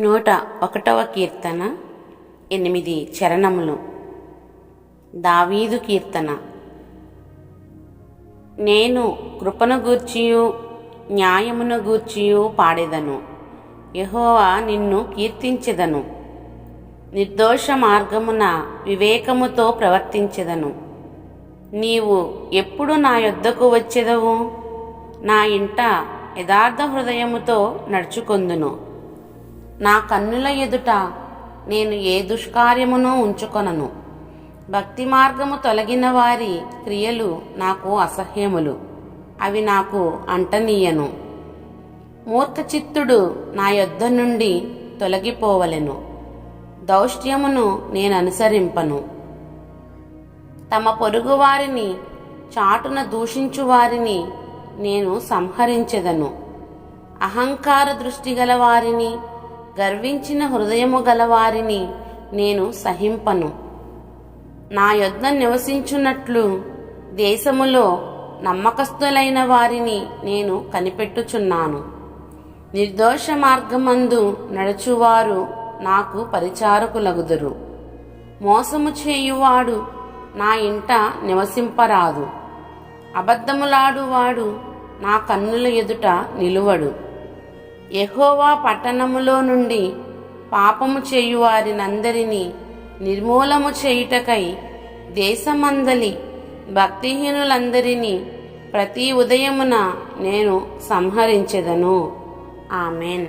నూట ఒకటవ కీర్తన ఎనిమిది చరణములు. దావీదు కీర్తన. నేను కృపను గూర్చియు న్యాయమును గూర్చియు పాడెదను. యహోవా నిన్ను కీర్తించెదను. నిర్దోష మార్గమున వివేకముతో ప్రవర్తించెదను. నీవు ఎప్పుడు నా యొద్దకు వచ్చెదవు? నా ఇంట యథార్థ హృదయముతో నడుచుకొందును. నా కన్నుల ఎదుట నేను ఏ దుష్కార్యమునో ఉంచుకొనను. భక్తి మార్గము తొలగిన వారి క్రియలు నాకు అసహ్యములు. అవి నాకు అంటనీయను. మూర్ఖచిత్తుడు నా యొద్ద నుండి తొలగిపోవలెను. దౌష్ట్యమును నేను అనుసరింపను తమ పొరుగు వారిని చాటున దూషించు వారిని నేను సంహరించెదను. అహంకార దృష్టి గల వారిని గర్వించిన హృదయము గల వారిని నేను సహింపను. నా యొద్ద నివసించున్నట్లు దేశములో నమ్మకస్తులైన వారిని నేను కనిపెట్టుచున్నాను. నిర్దోష మార్గమందు నడుచువారు నాకు పరిచారకులగుదురు. మోసము చేయువాడు నా ఇంట నివసింపరాదు. అబద్ధములాడువాడు నా కన్నుల ఎదుట నిలువడు. యహోవా పట్టణములో నుండి పాపము చేయువారినందరినీ నిర్మూలము చేయుటకై దేశమందలి భక్తిహీనులందరినీ ప్రతి ఉదయమున నేను సంహరించెదను. ఆమెన్.